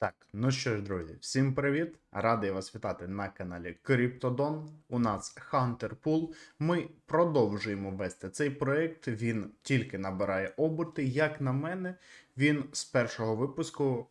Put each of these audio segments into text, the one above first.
Так, ну що ж, друзі, всім привіт! Радий вас вітати на каналі Cryptodon. У нас Hunter Pool. Ми продовжуємо вести цей проект. Він тільки набирає оберти. Як на мене, він з першого випуску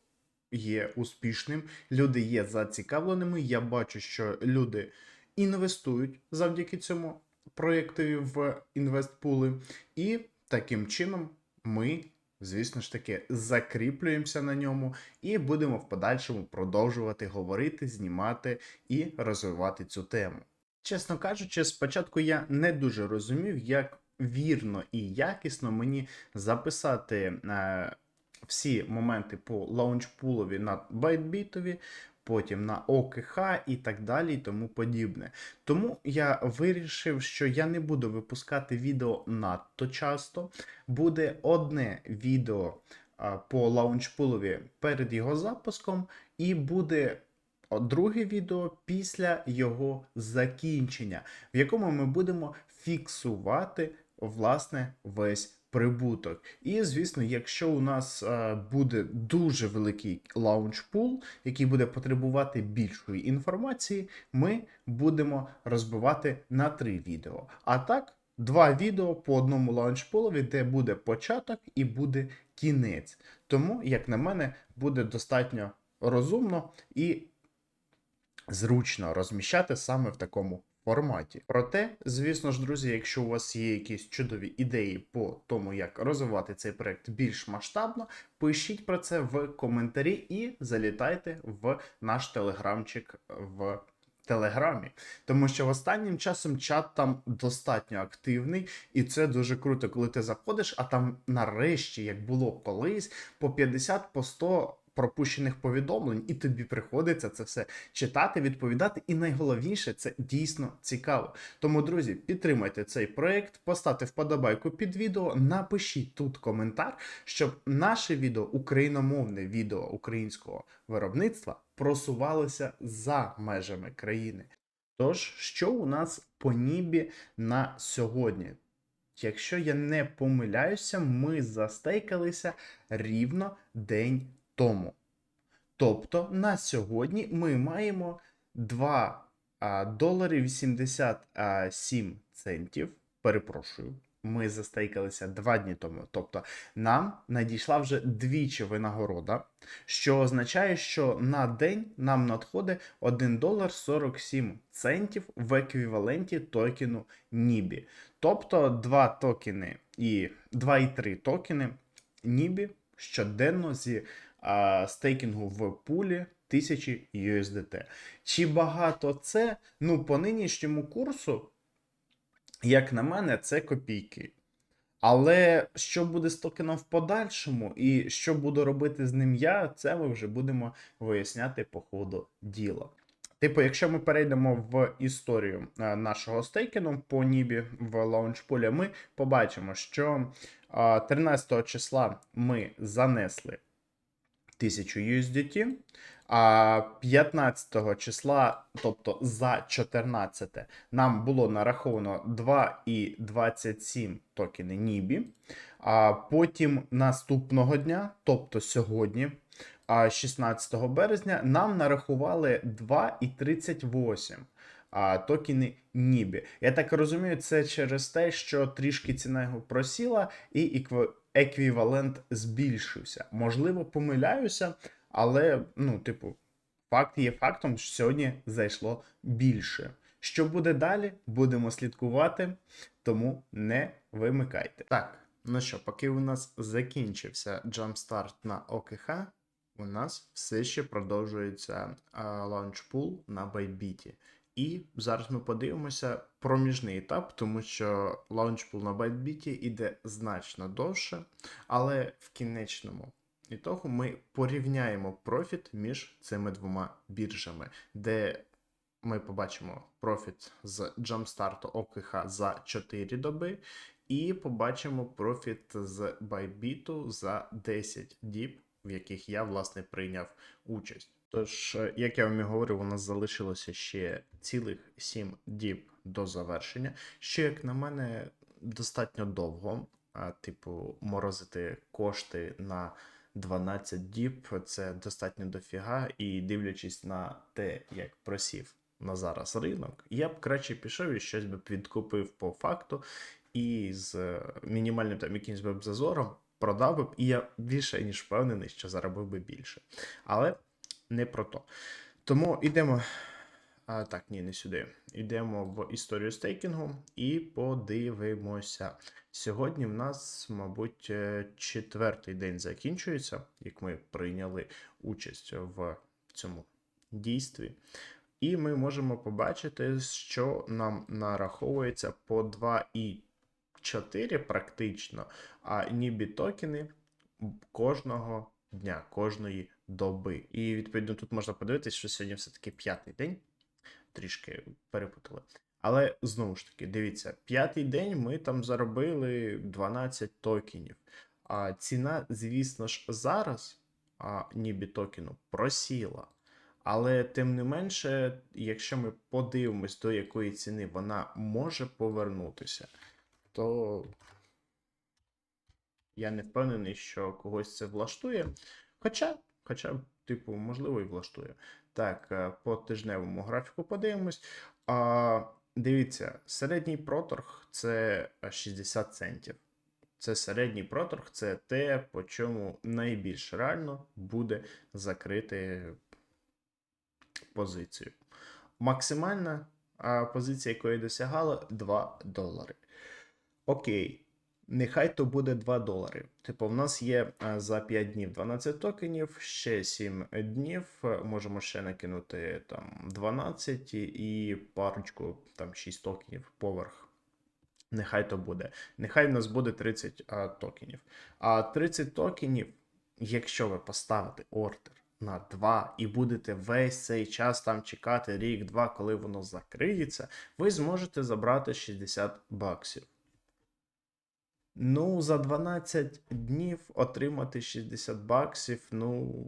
є успішним. Люди є зацікавленими. Я бачу, що люди інвестують завдяки цьому проєктові в інвестпули. І таким чином ми. Звісно ж таки, закріплюємося на ньому і будемо в подальшому продовжувати говорити, знімати і розвивати цю тему. Чесно кажучи, спочатку я не дуже розумів, як вірно і якісно мені записати е, всі моменти по лаунчпулові на байтбітові, потім на ОКХ і так далі, і тому подібне. Тому я вирішив, що я не буду випускати відео надто часто. Буде одне відео по лаунчпулові перед його запуском, і буде друге відео після його закінчення, в якому ми будемо фіксувати власне весь прибуток. І, звісно, якщо у нас е, буде дуже великий лаунчпул, який буде потребувати більшої інформації, ми будемо розбивати на три відео. А так, два відео по одному лаунчпулові, де буде початок і буде кінець. Тому, як на мене, буде достатньо розумно і зручно розміщати саме в такому форматі. Проте, звісно ж, друзі, якщо у вас є якісь чудові ідеї по тому, як розвивати цей проект більш масштабно, пишіть про це в коментарі і залітайте в наш телеграмчик в. Телеграмі, тому що останнім часом чат там достатньо активний, і це дуже круто, коли ти заходиш, а там нарешті, як було колись, по 50 по 100 пропущених повідомлень, і тобі приходиться це все читати, відповідати. І найголовніше це дійсно цікаво. Тому, друзі, підтримайте цей проект, поставте вподобайку під відео, напишіть тут коментар, щоб наше відео, україномовне відео українського виробництва, просувалося за межами країни. Тож, що у нас по нібі на сьогодні? Якщо я не помиляюся, ми застейкалися рівно день тому. Тобто на сьогодні ми маємо 2 а, долари 87 центів. Перепрошую, ми застейкалися 2 дні тому. Тобто нам надійшла вже двічі винагорода, що означає, що на день нам надходить 1 долар 47 центів в еквіваленті токену NIBI. Тобто 2 токени і 2,3 токени NIBI щоденно зі а, стейкінгу в пулі 1000 USDT. Чи багато це? Ну, по нинішньому курсу, як на мене, це копійки. Але що буде з токеном в подальшому, і що буду робити з ним я, це ми вже будемо виясняти по ходу діла. Типу, якщо ми перейдемо в історію е, нашого стейкіну по Нібі в лаунчпулі, ми побачимо, що е, 13 числа ми занесли 1000 USDT, а 15 числа, тобто за 14, нам було нараховано 2,27 токени NIBI. А потім наступного дня, тобто сьогодні, 16 березня, нам нарахували 2,38 а, токени NIBI. Я так розумію, це через те, що трішки ціна його просіла, і еквівалент збільшився. Можливо, помиляюся, але, ну, типу, факт є фактом, що сьогодні зайшло більше. Що буде далі, будемо слідкувати, тому не вимикайте. Так, ну що, поки у нас закінчився джампстарт на ОКХ, у нас все ще продовжується лаунчпул на Байбіті. І зараз ми подивимося проміжний етап, тому що лаунчпул на Байбіті іде значно довше, але в кінечному ітогу ми порівняємо профіт між цими двома біржами, де ми побачимо профіт з джампстарту ОКХ за 4 доби, і побачимо профіт з Байбіту за 10 діб, в яких я, власне, прийняв участь. Тож, е, як я вам і говорив, у нас залишилося ще цілих 7 діб до завершення, що, як на мене, достатньо довго. А, типу, морозити кошти на 12 діб це достатньо дофіга, і дивлячись на те, як просів на зараз ринок, я б краще пішов і щось би підкупив по факту, і з е, мінімальним там якимсь б зазором продав би, і я більше ніж впевнений, що заробив би більше. Але не про то. Тому йдемо. А, так, ні, не сюди. Йдемо в історію стейкінгу і подивимося. Сьогодні в нас, мабуть, е, четвертий день закінчується, як ми прийняли участь в цьому дійстві. І ми можемо побачити, що нам нараховується по 2,4 практично, а нібі токени кожного дня, кожної доби. І відповідно тут можна подивитися, що сьогодні все-таки п'ятий день. Трішки перепутали. Але знову ж таки, дивіться, п'ятий день ми там заробили 12 токенів. А ціна, звісно ж, зараз а, нібі токену просіла. Але тим не менше, якщо ми подивимось, до якої ціни вона може повернутися, то я не впевнений, що когось це влаштує. Хоча, хоча, типу, можливо, і влаштує. Так, е, по тижневому графіку подивимось. А, Дивіться, середній проторг це 60 центів. Це середній проторг, це те, по чому найбільш реально буде закрити позицію. Максимальна а, позиція, якої досягала 2 долари. Окей, нехай то буде 2 долари. Типу, в нас є за 5 днів 12 токенів, ще 7 днів. е, Можемо ще накинути там 12 і парочку, там 6 токенів поверх. Нехай то буде. Нехай в нас буде 30 а, токенів. А 30 токенів, якщо ви поставите ордер на 2 і будете весь цей час там чекати рік-два, коли воно закриється, ви зможете забрати 60 баксів. Ну, за 12 днів отримати 60 баксів. Ну,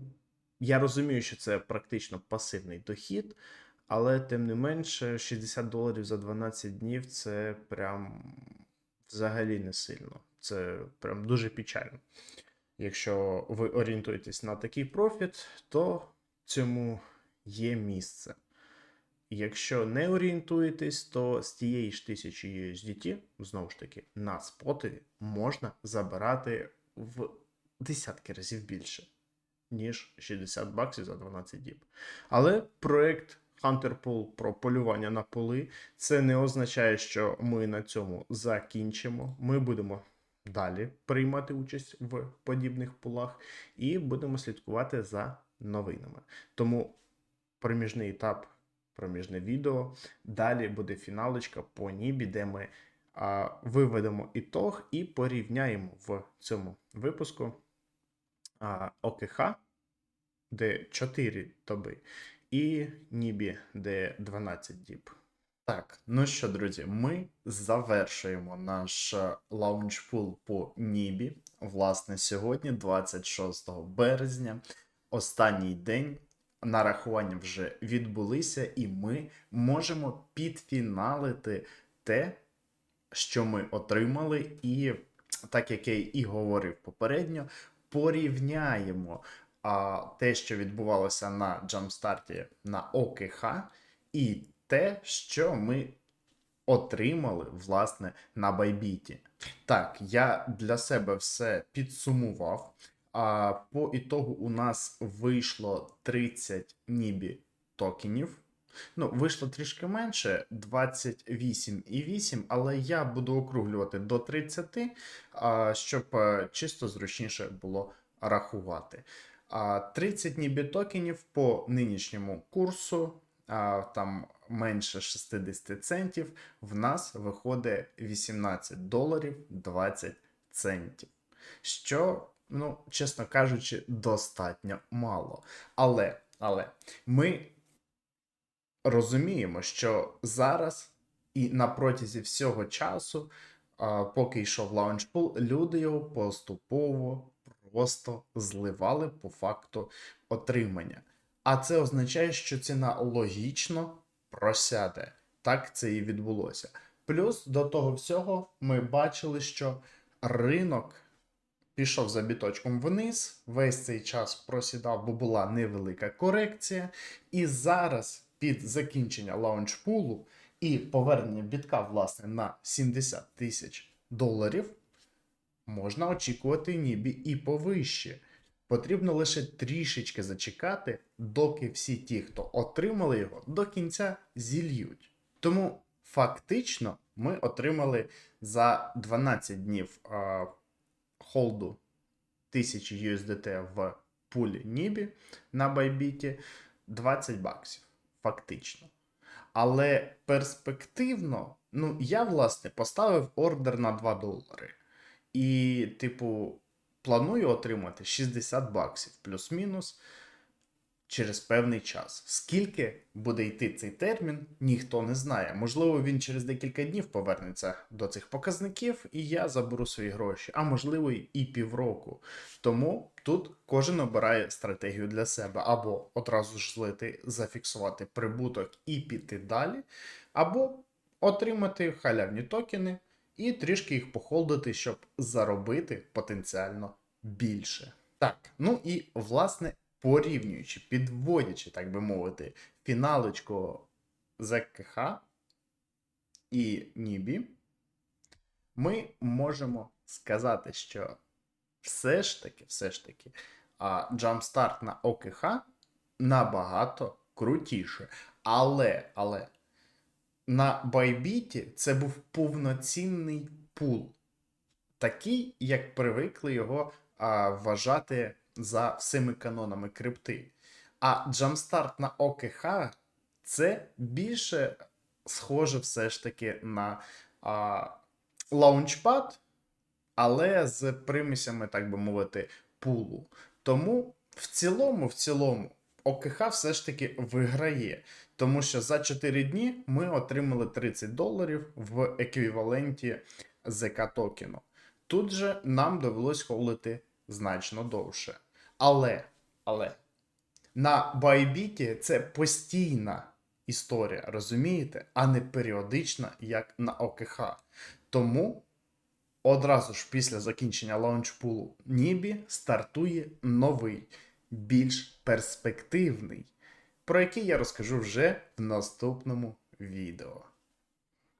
я розумію, що це практично пасивний дохід, але тим не менше, 60 доларів за 12 днів це прям взагалі не сильно. Це прям дуже печально. Якщо ви орієнтуєтесь на такий профіт, то цьому є місце. Якщо не орієнтуєтесь, то з тієї ж 1000 USDT, знову ж таки, на спотові можна забирати в десятки разів більше, ніж 60 баксів за 12 діб. Але проект Hunter Pool про полювання на поли це не означає, що ми на цьому закінчимо. Ми будемо далі приймати участь в подібних пулах і будемо слідкувати за новинами. Тому проміжний етап проміжне відео. Далі буде фіналочка по Нібі, де ми а, виведемо ітог і порівняємо в цьому випуску а, ОКХ, де 4 доби, і Нібі, де 12 діб. Так, ну що, друзі, ми завершуємо наш лаунчпул по Нібі. Власне, сьогодні, 26 березня, останній день нарахування вже відбулися, і ми можемо підфіналити те, що ми отримали, і так як я і говорив попередньо, порівняємо а, те, що відбувалося на джамстарті на ОКХ, і те, що ми отримали, власне, на Байбіті. Так, я для себе все підсумував. А по ітогу у нас вийшло 30 нібі токенів. Ну, вийшло трішки менше 28,8, але я буду округлювати до 30, а, щоб е, чисто зручніше було рахувати. А 30 нібі токенів по нинішньому курсу, там менше 60 центів, в нас виходить 18 доларів 20 центів. Що ну, чесно кажучи, достатньо мало. Але, але ми розуміємо, що зараз і на протязі всього часу, поки йшов лаунчпул, люди його поступово просто зливали по факту отримання. А це означає, що ціна логічно просяде. Так це і відбулося. Плюс до того всього ми бачили, що ринок пішов за біточком вниз, весь цей час просідав, бо була невелика корекція. І зараз під закінчення лаунчпулу і повернення бітка, власне, на 70 тисяч доларів, можна очікувати нібі і повище. Потрібно лише трішечки зачекати, доки всі ті, хто отримали його, до кінця зільють. Тому фактично ми отримали за 12 днів холду 1000 USDT в пулі Нібі на Байбіті 20 баксів. Фактично. Але перспективно, ну, я, власне, поставив ордер на 2 долари. І, типу, планую отримати 60 баксів плюс-мінус через певний час. Скільки буде йти цей термін, ніхто не знає. Можливо, він через декілька днів повернеться до цих показників, і я заберу свої гроші, а можливо, і півроку. Тому тут кожен обирає стратегію для себе або одразу ж злити, зафіксувати прибуток і піти далі, або отримати халявні токени і трішки їх похолдити, щоб заробити потенціально більше. Так, ну і власне порівнюючи, підводячи, так би мовити, фіналочку ЗКХ і Нібі, ми можемо сказати, що все ж таки, все ж таки, а, Jumpstart на ОКХ набагато крутіше. Але, але на Байбіті це був повноцінний пул. Такий, як привикли його а, вважати за всіми канонами крипти. А Jumpstart на ОКХ це більше схоже все ж таки на а, лаунчпад, але з примісями, так би мовити, пулу. Тому в цілому, в цілому, ОКХ все ж таки виграє. Тому що за 4 дні ми отримали 30 доларів в еквіваленті ЗК токену. Тут же нам довелось холити значно довше. Але, але на Байбіті це постійна історія, розумієте, а не періодична, як на ОКХ. Тому одразу ж після закінчення лаунчпулу Нібі стартує новий, більш перспективний, про який я розкажу вже в наступному відео.